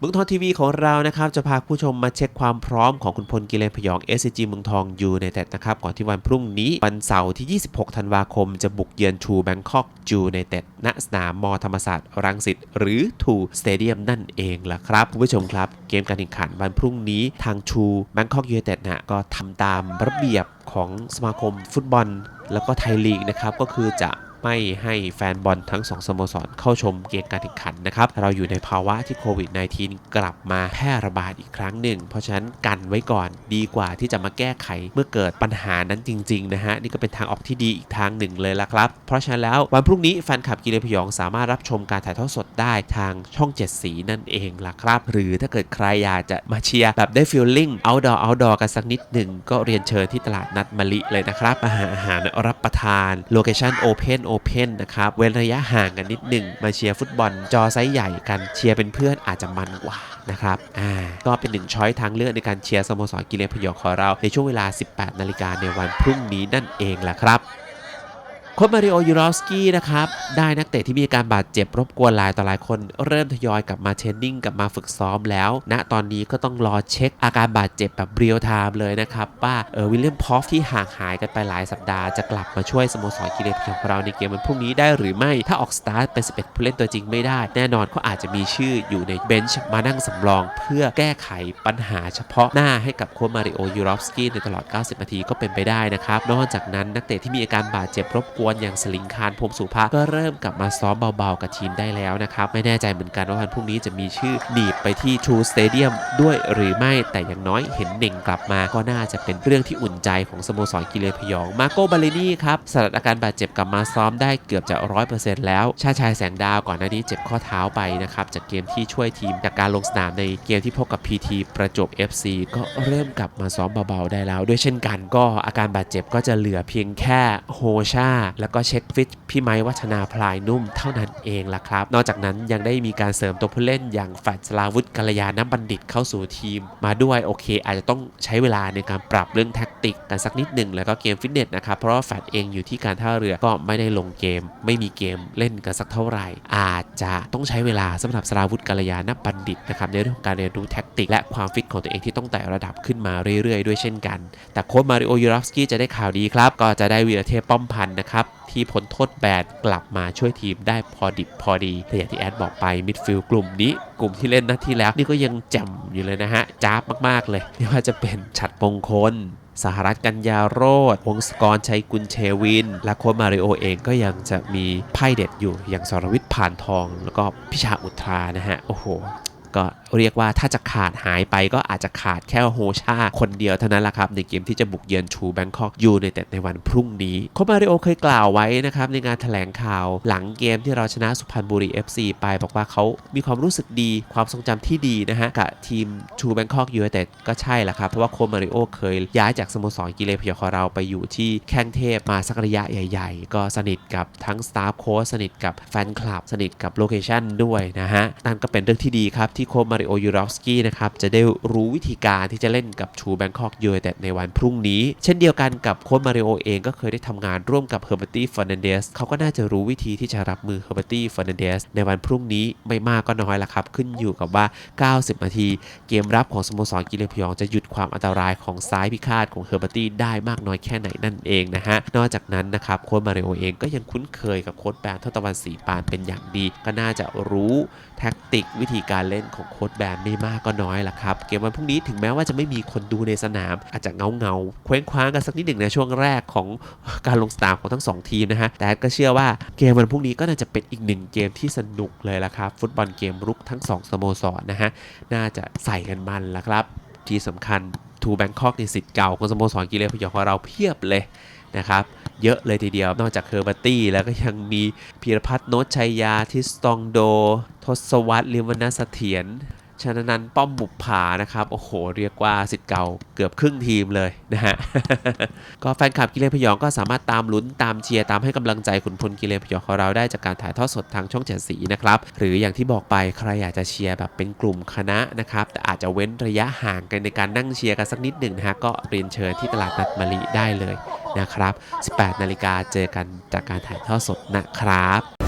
เมืองทองทีวีของเรานะครับจะพาผู้ชมมาเช็คความพร้อมของคุณพลกิเลนพยอง SCG เมืองทองยูในแต่นะครับก่อนที่วันพรุ่งนี้วันเสาร์ที่ 26 ธันวาคม จะบุกเยือนทูแบงคอกจูในเต็ดณสนามมธรรมศาสตร์รังสิตหรือทูสเตเดียมนั่นเองล่ะครับคุณผู้ชมครับ เกมการแข่งขันวันพรุ่งนี้ทางชูแบงคอกยูไนเต็ดนะก็ทำตามระเบียบของสมาคมฟุตบอล แล้วก็ไทยลีกนะครับก็คือจะ ไม่ให้แฟนบอลทั้ง 2สโมสรเข้าชมเกมการแข่งขันนะครับ เราอยู่ในภาวะที่โควิด -19 กลับมาแพร่ระบาดอีกครั้งหนึ่ง เพราะฉะนั้นกันไว้ก่อนดีกว่าที่จะมาแก้ไขเมื่อเกิดปัญหานั้นจริงๆนะฮะนี่ก็เป็นทางออกที่ดีอีกทางหนึ่งเลยละครับ เพราะฉะนั้นแล้ววันพรุ่งนี้แฟนคลับกีฬาพยองสามารถรับชมการถ่ายทอดสดได้ทางช่อง7สีนั่นเองล่ะครับ หรือถ้าเกิดใครอยากจะมาเชียร์แบบได้ฟีลลิ่ง outdoor outdoor กันสักนิดหนึ่งก็เรียนเชิญที่ตลาดนัดมะลิเลยนะครับมาหาอาหารรับประทานโลเคชั่น Open Open นะครับเว้นระยะห่างกันนิดหนึ่งมาเชียร์ฟุตบอลจอไซส์ใหญ่กันเชียร์เป็นเพื่อนอาจจะมันกว่านะครับอ่าก็เป็นหนึ่งช้อยทางเลือกในการเชียร์สโมสรกีฬาพยองของเราในช่วงเวลา 18 นาฬิกาในวันพรุ่งนี้นั่นเองแหละครับ โค้ชมาริโอยูรอฟสกี้นะครับ ได้นักเตะที่มีอาการบาดเจ็บรบกวนหลายต่อหลายคนเริ่มทยอยกลับมาเทรนนิ่งกลับมาฝึกซ้อมแล้ว ณตอนนี้ก็ต้องรอเช็คอาการบาดเจ็บแบบเรียลไทม์เลยนะครับ ว่าเออวิลเลียมพอฟที่ห่างหายกันไปหลายสัปดาห์จะกลับมาช่วยสโมสรกีฬาพของเราในเกมวันพรุ่งนี้ได้หรือไม่ถ้าออกสตาร์ทเป็น 11 ผู้เล่นตัวจริงไม่ได้ แน่นอนเขาอาจจะมีชื่ออยู่ในเบนช์มานั่งสำรอง เพื่อแก้ไขปัญหาเฉพาะหน้าให้กับโค้ชมาริโอยูรอฟสกี้ในตลอด 90 นาทีก็เป็นไปได้นะครับนอกจากนั้นนักเตะที่มีอาการบาดเจ็บรบกวนอย่างสลิงคารพรมสุภาก็เริ่มกลับมาซ้อมเบาๆกับทีมได้แล้วนะครับ ไม่แน่ใจเหมือนกันว่าวันพรุ่งนี้จะมีชื่อหนีบไปที่ True Stadium ด้วยหรือไม่แต่อย่างน้อยเห็นเน่งกลับมาก็น่าจะเป็นเรื่องที่อุ่นใจของสโมสรกิเลนพยอง มาโกบาเลนี่ครับสลัดอาการบาดเจ็บกลับมาซ้อมได้เกือบจะ100%แล้ว ชาชายแสงดาวก่อนหน้านี้เจ็บข้อเท้าไปนะครับจากเกมที่ช่วยทีมจากการลงสนามในเกมที่พบกับ PT ประจบ FC ก็เริ่มกลับมาซ้อมเบาๆได้แล้ว ด้วยเช่นกันก็อาการบาดเจ็บก็จะเหลือเพียงแค่โฮชาแล้วก็เช็คฟิตพี่ไม้วัฒนาพลายนุ่มเท่านั้นเองล่ะครับ นอกจากนั้นยังได้มีการเสริมตัวผู้เล่นอย่างแฟดสลาวุธกัลยาณบัณฑิตเข้าสู่ทีม มาด้วยโอเค อาจจะต้องใช้เวลาในการปรับเรื่องแท็กติกกันสักนิดหนึ่งแล้วก็เกมฟิตเนสนะครับเพราะว่าแฟดเองอยู่ที่การท่าเรือก็ไม่ได้ลงเกม ไม่มีเกมเล่นกันสักเท่าไหร่ อาจจะต้องใช้เวลาสำหรับสลาวุธกัลยาณบัณฑิตนะครับในเรื่องของการเรียนรู้แท็กติก และความฟิตของตัวเองที่ต้องไต่ระดับขึ้นมาเรื่อยๆ ด้วยเช่นกัน แต่โค้ชมาริโอยูรอฟสกี้จะได้ข่าวดีครับก็จะได้วีรเทพป้อมพันธ์นะครับที่พ้นโทษแบนกลับมาช่วยทีมได้พอดิบพอดีแต่อย่างที่แอดบอกไปมิดฟิลด์กลุ่มนี้ กลุ่มที่เล่นนัดที่แล้ว นี่ก็ยังแจ่มอยู่เลยนะฮะจ้าบมากๆเลยไม่ว่าจะเป็นฉัดมงคลสหรัฐกัญญาโรธวงศกรชัยกุลเชวิน และโค้ชมาริโอเองก็ยังจะมีไพ่เด็ดอยู่อย่างสรวิทย์ผ่านทอง แล้วก็พิชาอุทรานะฮะ โอ้โห ก็เรียกว่าถ้าจะขาดหายไปก็อาจจะขาดแค่โฮชาคนเดียวเท่านั้นแหละครับ ในเกมที่จะบุกเยือนชูแบงคอกยูในแต่ในวันพรุ่งนี้โคมาริโอเคยกล่าวไว้นะครับ ในงานแถลงข่าวหลังเกมที่เราชนะสุพรรณบุรี FC ไป บอกว่าเขามีความรู้สึกดีความทรงจำที่ดีนะฮะ กับทีมชูแบงคอกยูไนเต็ดก็ใช่แหละครับ เพราะว่าโคมาริโอเคยย้ายจากสโมสรกิเลพยองของเราไปอยู่ที่แข้งเทพมาสักระยะใหญ่ ๆ ก็สนิทกับทั้งสตาฟโค้ชสนิทกับแฟนคลับสนิทกับโลเคชั่นด้วยนะฮะนั่นก็เป็นเรื่องที่ดีครับทโค้ชมาริโอยูรอฟสกี้นะครับจะได้รู้วิธีการที่จะเล่นกับชูแบงคอกยูไนเต็ดในวันพรุ่งนี้ เช่นเดียวกันกับโค้ชมาริโอเองก็เคยได้ทำงานร่วมกับเฮอร์เบตี้ฟอร์นันเดสเขาก็น่าจะรู้วิธีที่จะรับมือเฮอร์เบตี้ฟอร์นันเดสในวันพรุ่งนี้ไม่มากก็น้อยละครับ ขึ้นอยู่กับว่า 90 นาที เกมรับของสโมสรกิเลพยองจะหยุดความอันตรายของซ้ายพิฆาตของเฮอร์เบตี้ได้มากน้อยแค่ไหนนั่นเองนะฮะนอกจากนั้นนะครับโค้ชมาริโอเองก็ยังคุ้นเคยกับโค้ชแบนทศตวรรณศรีปานเป็นอย่างดี ก็น่าจะรู้แท็กติกวิธีการเล่นของโค้ชแบนไม่มากก็น้อยละครับ เกมวันพรุ่งนี้ถึงแม้ว่าจะไม่มีคนดูในสนาม อาจจะเงาเงาเคว้งคว้างกันสักนิดหนึ่งในช่วงแรกของการลงสนามของทั้งสองทีมนะฮะ แต่ก็เชื่อว่าเกมวันพรุ่งนี้ก็น่าจะเป็นอีกหนึ่งเกมที่สนุกเลยละครับ ฟุตบอลเกมรุกทั้งสองสโมสรนะฮะ น่าจะใส่กันมันละครับ ที่สำคัญทูแบงคอกในสิทธิ์เก่าของสโมสรกีฬาพยองของเราเพียบเลย นะครับ เยอะเลยทีเดียวนอกจากเคอร์บัตตี้แล้วก็ยังมีพีรพัฒน์โนชัยยาทิสตองโด ทศวรรษลิวนาสเถียร ชนะนันป้อมบุกผานะครับ โอ้โห เรียกว่าสิทธิ์เก่าเกือบครึ่งทีมเลยนะฮะ ก็แฟนคลับกีฬาพยองก็สามารถตามลุ้นตามเชียร์ตามให้กำลังใจขุนพลกีฬาพยองของเราได้จากการถ่ายทอดสดทางช่องเจ็ดสีนะครับ หรืออย่างที่บอกไปใครอยากจะเชียร์แบบเป็นกลุ่มคณะนะครับ แต่อาจจะเว้นระยะห่างกันในการนั่งเชียร์กันสักนิดหนึ่งนะฮะ ก็เรียนเชิญที่ตลาดนัดมะลิได้เลยนะครับ 18 นาฬิกาเจอกันจากการถ่ายทอดสดนะครับ